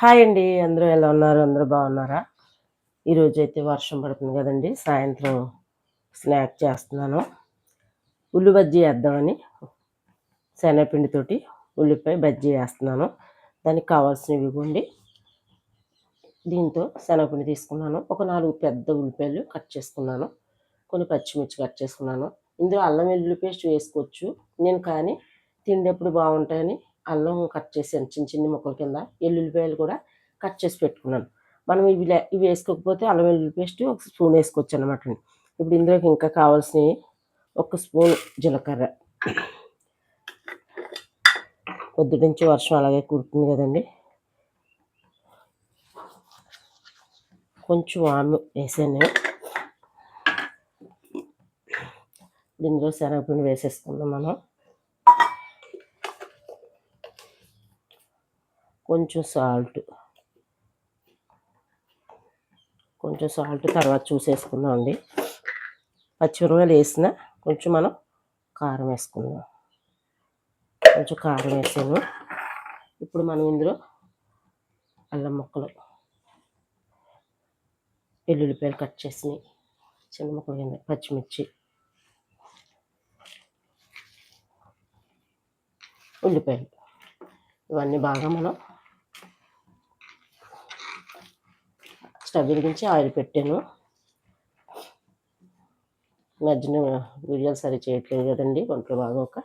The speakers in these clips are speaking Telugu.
హాయ్ అండి అందరూ ఎలా ఉన్నారు? అందరూ బాగున్నారా? ఈరోజు అయితే వర్షం పడుతుంది కదండి సాయంత్రం స్నాక్ చేస్తున్నాను. ఉల్లి బజ్జీ వేద్దామని శనగపిండితోటి ఉల్లిపాయ బజ్జీ వేస్తున్నాను దానికి కావాల్సినవి ఇవ్వండి. దీంతో శనగపిండి తీసుకున్నాను. ఒక నాలుగు పెద్ద ఉల్లిపాయలు కట్ చేసుకున్నాను. కొన్ని పచ్చిమిర్చి కట్ చేసుకున్నాను. ఇందులో అల్లం వెల్లుల్లి పేస్ట్ వేసుకోవచ్చు. నేను కానీ తిండేప్పుడు బాగుంటాయని అల్లం కట్ చేశాను చిన్న చిన్న ముక్కల కింద ఎల్లుల్లిపాయలు కూడా కట్ చేసి పెట్టుకున్నాను. మనం ఇవి ఇవి వేసుకోకపోతే అల్లం వెల్లుల్లి పేస్ట్ ఒక స్పూన్ వేసుకోవచ్చు అనమాట ఇప్పుడు ఇందులోకి ఇంకా కావాల్సినవి ఒక స్పూన్ జీలకర్ర. పొద్దు నుంచి వర్షం అలాగే కుడుతుంది కదండి. కొంచెం వాము వేసాను. ఇందులో శనగపిండి వేసేసుకుందాం మనం. కొంచెం సాల్ట్. కొంచెం సాల్ట్ తర్వాత చూసేసుకుందాం అండి. పచ్చిమిరపకాయలు వేసిన కొంచెం మనం కారం వేసుకుందాం. కొంచెం కారం వేసాను. ఇప్పుడు మనం ఇందులో అల్లం ముక్కలు వెల్లుల్లిపాయలు కట్ చేసినవి చిన్న ముక్కలు కింద పచ్చిమిర్చి ఉల్లిపాయలు. ఇవన్నీ బాగా మనం స్టవ్ వెలిగించి ఆయిల్ పెట్టాను. మధ్యన వీడియోలు సరి చేయట్లేదు కదండి ఒంట్లో బాగా ఒక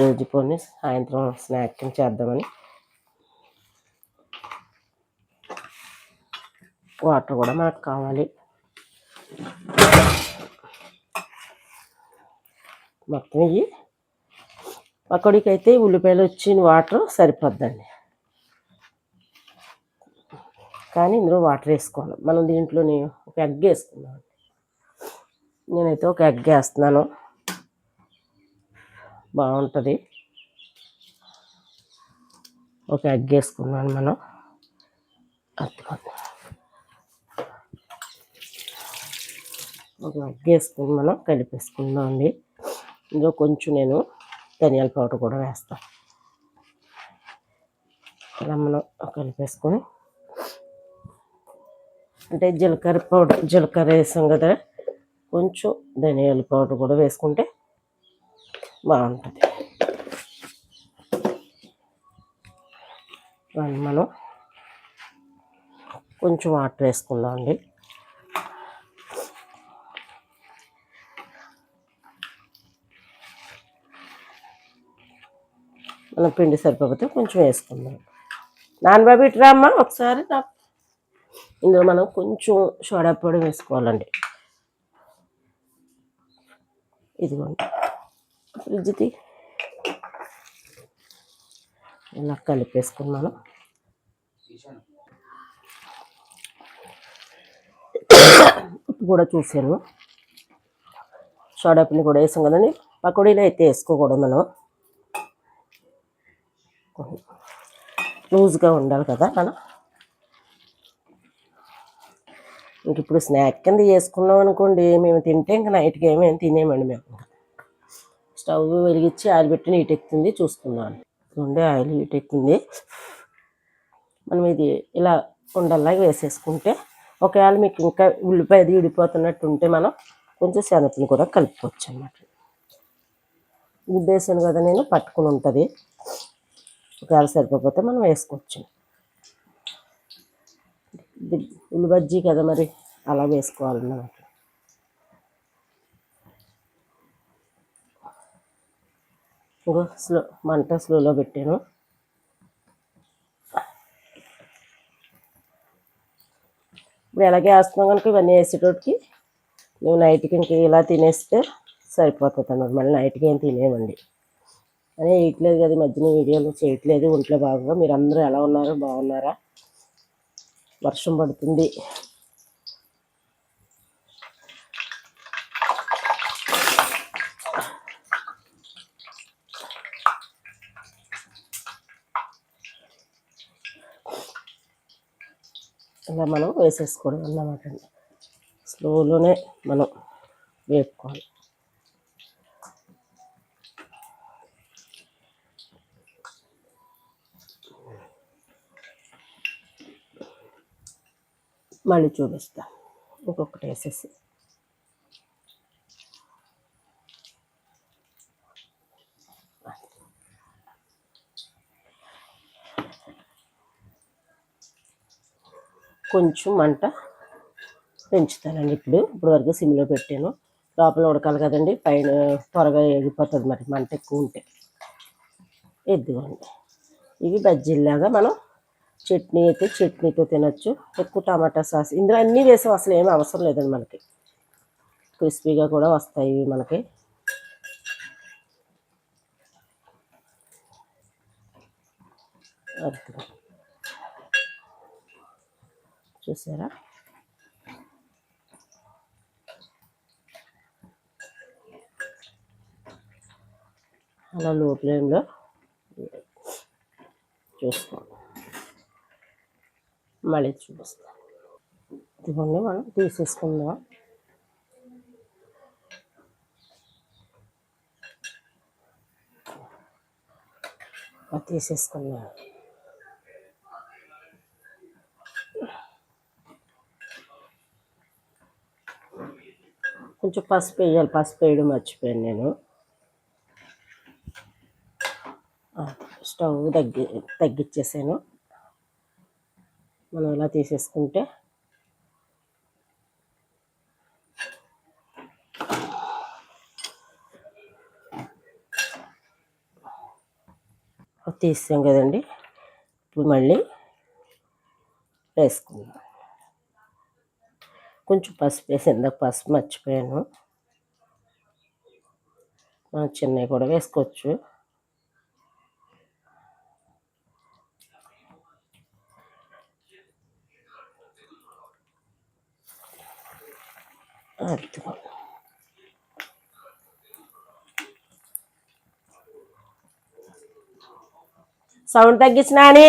రోజు పోని సాయంత్రం స్నాక్ చేద్దామని. వాటర్ కూడా మనకు కావాలి. మొత్తం ఇవి పకోడీకి అయితే ఉల్లిపాయలు వచ్చిన వాటర్ సరిపోద్దండి. కానీ ఇందులో వాటర్ వేసుకోవాలి. మనం దీంట్లోని ఒక ఎగ్ వేసుకున్నాం నేనైతే ఒక ఎగ్ వేస్తున్నాను. బాగుంటుంది. ఒక ఎగ్ వేసుకున్నాను మనం. ఒక ఎగ్ వేసుకుని మనం కలిపేసుకుందాం అండి. ఇందులో కొంచెం నేను ధనియాల పౌడర్ కూడా వేస్తాను. ఇలా మనం కలిపేసుకొని అంటే జీలకర్ర పౌడర్ జీలకర్ర వేసాం కదా. కొంచెం ధనియాల పౌడర్ కూడా వేసుకుంటే బాగుంటుంది. మనం. కొంచెం వాటర్ వేసుకుందాం అండి. మనం పిండి సరిపోతే కొంచెం వేసుకుందాం. నాన్నబాబు ఇటురా అమ్మ ఒకసారి నాకు ఇందులో మనం కొంచెం సోడా పొడి వేసుకోవాలండి. ఇదిగోండి. ఫ్రిడ్జ్ది ఇలా కలిపేసుకుని మనం ఉప్పు కూడా చూసాను. సోడా పిండి కూడా వేసాం కదండి. పకోడీలో అయితే వేసుకోకూడదు మనం. లూజ్గా ఉండాలి కదా మనం. ఇంక ఇప్పుడు స్నాక్ కింద చేసుకున్నాం అనుకోండి మేము తింటే ఇంకా నైట్కి ఏమేమి తినేమండి మేము స్టవ్ వెలిగించి ఆయిల్ పెట్టి నీట్ ఎక్కుతుంది చూసుకుందాం. ఉండే ఆయిల్ హీట్ ఎక్కుతుంది మనం ఇది ఇలా ఉండల్లాగా వేసేసుకుంటే ఒకవేళ మీకు ఇంకా ఉల్లిపాయ అది విడిపోతున్నట్టు ఉంటే మనం కొంచెం శనగని కూడా కలుపుకోవచ్చు అన్నమాట. గుడ్డేసాను కదా నేను పట్టుకుని ఉంటుంది. ఒకవేళ సరిపోతే మనం వేసుకోవచ్చు. ఉల్లి బజ్జీ కదా మరి అలా వేసుకోవాలన్నమాట. ఇంకో స్లో మంట స్లోలో పెట్టాను. ఇప్పుడు ఎలాగే వేస్తున్నాం కనుక ఇవన్నీ వేసేటోటికి మేము నైట్కి ఇంక ఇలా తినేస్తే సరిపోతుంది అన్నమాట. మళ్ళీ నైట్కి ఏం తినేమండి అని వేయట్లేదు కదా ఈ మధ్యన వీడియోలు చేయట్లేదు ఒంట్లో బాగా మీరు అందరూ ఎలా ఉన్నారు? బాగున్నారా? వర్షం పడుతుంది. ఇలా మనం వేసేసుకోవడం అన్నమాట స్లోలోనే మనం వేపుకోవాలి. మళ్ళీ చూపిస్తాను ఇంకొకటి వేసేసి. కొంచెం మంట పెంచుతానండి ఇప్పుడు. ఇప్పుడు వరకు సిమ్లో పెట్టాను. లోపల ఉడకాలి కదండి. పైన త్వరగా ఎగిపోతుంది మరి. మంట ఎక్కువ ఉంటే. ఎద్దుకోండి ఇవి బజ్జీల్లాగా మనం చట్నీ అయితే చట్నీతో తినచ్చు. ఎక్కువ టమాటా సాస్ ఇందులో అన్నీ వేసాం అసలు ఏమీ అవసరం లేదండి మనకి. క్రిస్పీగా కూడా వస్తాయి మనకి. చూసారా? అలా లో ఫ్లేమ్లో చూసుకోండి. మళ్ళీ చూపిస్తాను ఇదిగోండి మనం తీసేసుకుందాం. అది తీసేసుకుందాం. కొంచెం పసుపు వేయాలి పసుపు వేయడం మర్చిపోయాను నేను. స్టవ్ తగ్గి తగ్గించేసాను మనం ఇలా తీసేసుకుంటే. తీసాం కదండి. ఇప్పుడు మళ్ళీ వేసుకుందాం. కొంచెం పసుపు వేసి ఇందాక పసుపు మర్చిపోయాను. మనం చిన్నవి కూడా వేసుకోవచ్చు. అర్థం సౌండ్ తగ్గించినాని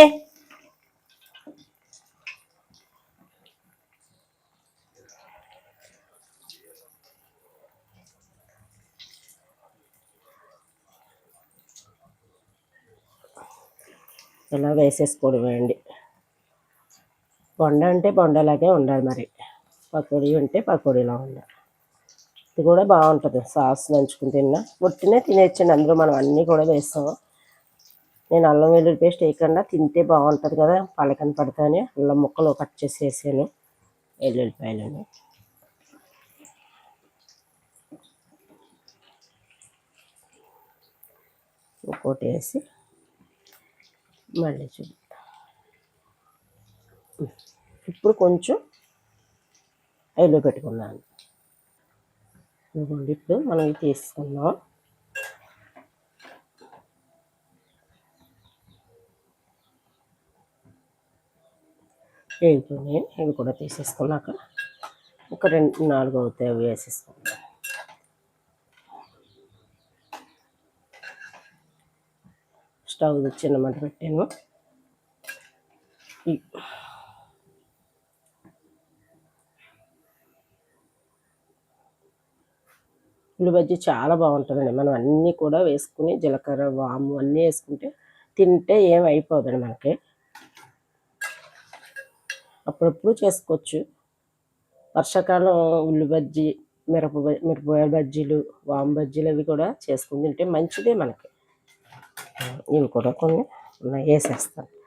ఇలా వేసేసుకోవడం వేయండి బొండ అంటే బొండలాగే ఉండాలి మరి. పకోడీ ఉంటే పకోడీలా ఉండాలి ఇది కూడా బాగుంటుంది. సాస్ నంచుకుని తిన్నా. ఒట్టినే తినేయచ్చండి అందులో మనం అన్నీ కూడా వేస్తాము. నేను అల్లం వెల్లుల్లి పేస్ట్ వేయకుండా తింటే బాగుంటుంది కదా. పలకని పడతానే. అల్లం ముక్కలు కట్ చేసి వేసాను. వెల్లుల్లిపాయలను. ఇంకోటి వేసి మళ్ళీ చూపిస్తా ఇప్పుడు కొంచెం ఐలో పెట్టుకున్నాను. ఇదిగోండి ఇప్పుడు మనం ఇది తీసుకుందాం. నేను ఇవి కూడా తీసేసుకున్నాక ఒక రెండు నాలుగు అవుతాయి అవి వేసేసుకుందాం. స్టవ్ చిన్న మంట పెట్టాను ఈ- ఉల్లి బజ్జీ చాలా బాగుంటుందండి. మనం అన్నీ కూడా వేసుకుని జీలకర్ర వాము అన్నీ వేసుకుంటే తింటే ఏం అయిపోదండి మనకి. అప్పుడప్పుడు చేసుకోవచ్చు. వర్షాకాలం ఉల్లి బజ్జీ మిరప మిరపకాయ బజ్జీలు వాము బజ్జీలు అవి కూడా చేసుకుని తింటే మంచిదే మనకి. ఇవి కూడా కొన్ని ఉన్నాయి వేసేస్తాను.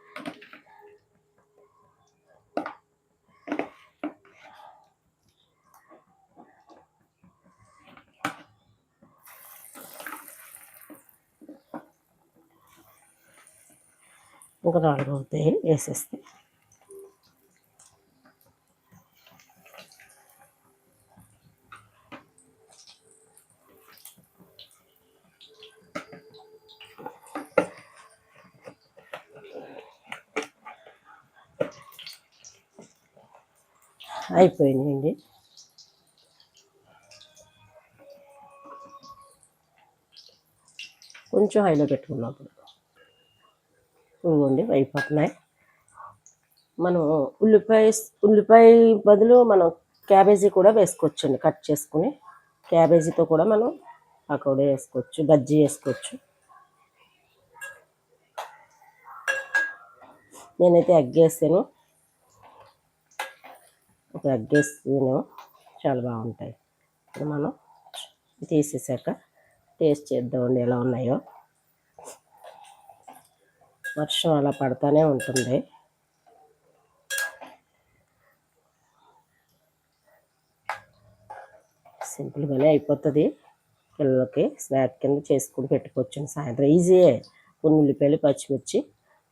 ఒక నాలుగు అవుతాయి వేసేస్తే. అయిపోయినాయండి. కొంచెం హైలో పెట్టుకున్నప్పుడు ఇవ్వండి అయిపోతున్నాయి. మనం ఉల్లిపాయ ఉల్లిపాయ బదులు మనం క్యాబేజీ కూడా వేసుకోవచ్చండి కట్ చేసుకుని. క్యాబేజీతో కూడా మనం పకోడీ వేసుకోవచ్చు బజ్జీ వేసుకోవచ్చు. నేనైతే ఎగ్ వేసాను. ఒక ఎగ్ వేసాను. చాలా బాగుంటాయి. ఇప్పుడు మనం తీసేసాక టేస్ట్ చేద్దామండి ఎలా ఉన్నాయో. వర్షం అలా పడుతూనే ఉంటుంది. సింపుల్గానే అయిపోతుంది. పిల్లలకి స్నాక్ కింద చేసుకుని పెట్టుకోవచ్చు సాయంత్రం ఈజీయే కొన్ని ఉల్లిపాయలు పచ్చిమిర్చి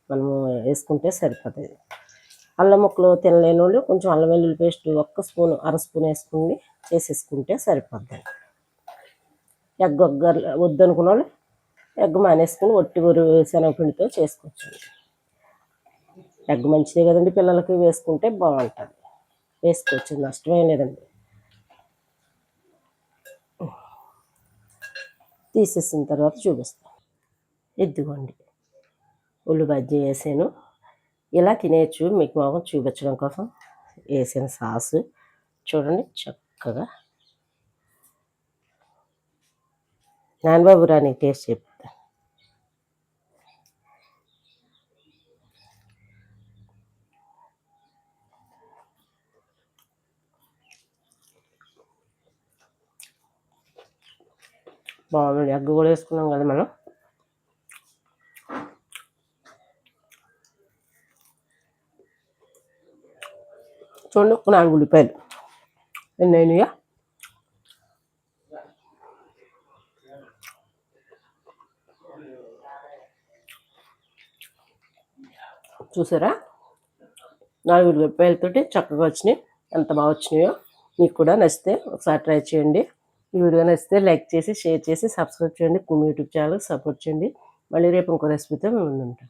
మనము వేసుకుంటే సరిపోతుంది. అల్లం ముక్కలు తినలేని వాళ్ళు కొంచెం అల్లం వెల్లుల్లి పేస్ట్ ఒక్క స్పూన్ అర స్పూన్ వేసుకుని చేసేసుకుంటే సరిపోద్ది ఎగ్ ఒగ్గ వద్దనుకున్న వాళ్ళు ఎగ్ మానేసుకుని ఒట్టి ఊరు శనగపిండితో చేసుకోవచ్చు. ఎగ్ మంచిదే కదండి పిల్లలకి వేసుకుంటే బాగుంటుంది. వేసుకోవచ్చు నష్టమేం లేదండి. తీసేసిన తర్వాత చూపిస్తాను ఎద్దుకోండి ఉల్లి బజ్జీ వేసాను. ఇలా తినేయచ్చు మీకు మామ చూపించడం కోసం వేసిన సాసు. చూడండి చక్కగా. నాన్నబాబు రాని టేస్ట్ చెప్పు. బాగుంది. ఎగ్ కూడా వేసుకున్నాం కదా మనం. చూడండి ఒక నాలుగు ఉల్లిపాయలు ఎన్ని అయినాయా చూసారా? నాలుగు ఉల్లిపాయలతోటి చక్కగా వచ్చినాయి. ఎంత బాగా వచ్చినాయో మీకు కూడా నచ్చితే ఒకసారి ట్రై చేయండి. ఈ వీడియో నచ్చితే లైక్ చేసి షేర్ చేసి సబ్స్క్రైబ్ చేయండి. కుమ్ యూట్యూబ్ ఛానల్ సపోర్ట్ చేయండి. మళ్ళీ రేపు ఇంకో రెసిపీతో మేము ఉంటాం